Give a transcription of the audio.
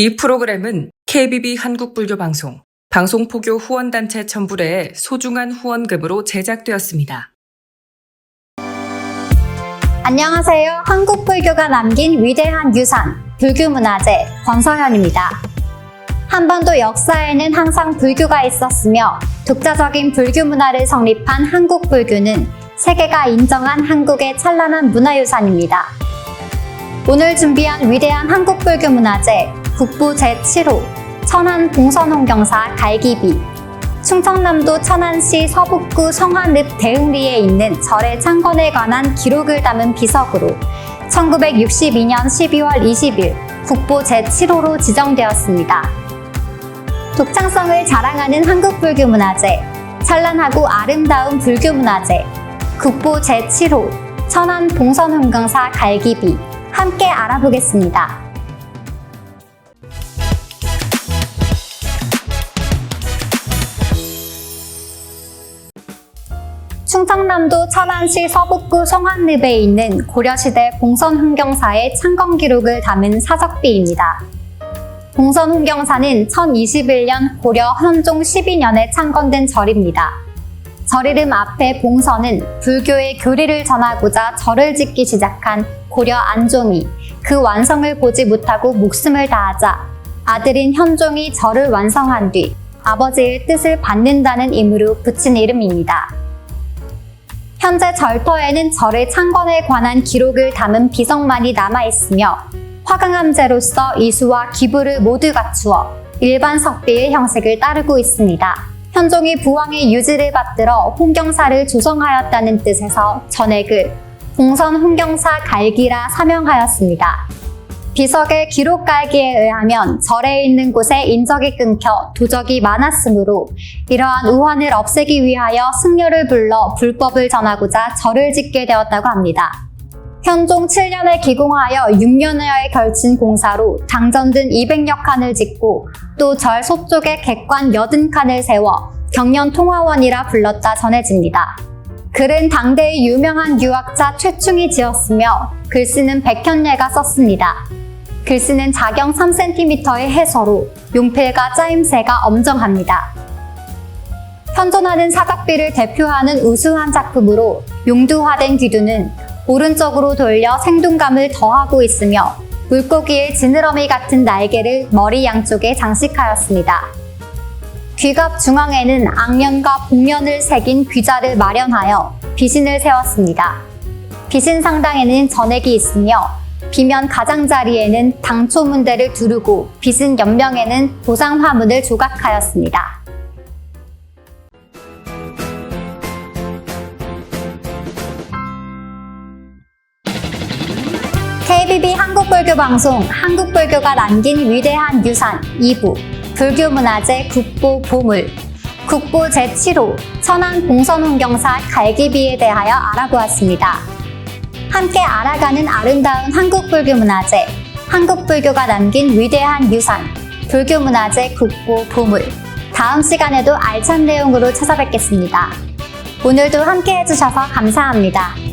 이 프로그램은 KBB 한국불교방송, 방송포교 후원단체 첨부래의 소중한 후원금으로 제작되었습니다. 안녕하세요. 한국 불교가 남긴 위대한 유산, 불교문화재 권서현입니다. 한반도 역사에는 항상 불교가 있었으며 독자적인 불교 문화를 성립한 한국 불교는 세계가 인정한 한국의 찬란한 문화유산입니다. 오늘 준비한 위대한 한국 불교 문화재 국부 제7호 천안 봉선홍경사 갈기비 충청남도 천안시 서북구 성화늪 대흥리에 있는 절의 창건에 관한 기록을 담은 비석으로 1962년 12월 20일 국보 제7호로 지정되었습니다. 독창성을 자랑하는 한국 불교 문화재, 찬란하고 아름다운 불교 문화재, 국보 제7호 천안 봉선흥경사 갈기비 함께 알아보겠습니다. 충청남도 천안시 서북구 성안읍에 있는 고려시대 봉선훈경사의 창건 기록을 담은 사석비입니다. 봉선훈경사는 1021년 고려 현종 12년에 창건된 절입니다. 절 이름 앞에 봉선은 불교의 교리를 전하고자 절을 짓기 시작한 고려 안종이 그 완성을 보지 못하고 목숨을 다하자 아들인 현종이 절을 완성한 뒤 아버지의 뜻을 받는다는 의미로 붙인 이름입니다. 현재 절터에는 절의 창건에 관한 기록을 담은 비석만이 남아있으며 화강암제로서 이수와 기부를 모두 갖추어 일반 석비의 형식을 따르고 있습니다. 현종이 부왕의 유지를 받들어 홍경사를 조성하였다는 뜻에서 전액을 봉선 홍경사 갈기라 사명하였습니다. 비석의 기록 갈기에 의하면 절에 있는 곳에 인적이 끊겨 도적이 많았으므로 이러한 우환을 없애기 위하여 승려를 불러 불법을 전하고자 절을 짓게 되었다고 합니다. 현종 7년에 기공하여 6년여에 걸친 공사로 당전든 200여 칸을 짓고 또절 서쪽에 객관 80칸을 세워 경연통화원이라 불렀다 전해집니다. 글은 당대의 유명한 유학자 최충이 지었으며 글씨는 백현례가 썼습니다. 글씨는 자경 3cm의 해서로 용필과 짜임새가 엄정합니다. 현존하는 사각비를 대표하는 우수한 작품으로 용두화된 귀두는 오른쪽으로 돌려 생동감을 더하고 있으며 물고기의 지느러미 같은 날개를 머리 양쪽에 장식하였습니다. 귀갑 중앙에는 악면과 복면을 새긴 귀자를 마련하여 비신을 세웠습니다. 비신 상당에는 전액이 있으며 비면 가장자리에는 당초문대를 두르고 비신 옆명에는 보상 화문을 조각하였습니다. KBB 한국불교 방송 한국불교가 남긴 위대한 유산 2부 불교문화재 국보 보물 국보 제7호 천안 봉선훈경사 갈기비에 대하여 알아보았습니다. 함께 알아가는 아름다운 한국불교 문화재, 한국불교가 남긴 위대한 유산, 불교문화재 국보 보물. 다음 시간에도 알찬 내용으로 찾아뵙겠습니다. 오늘도 함께 해주셔서 감사합니다.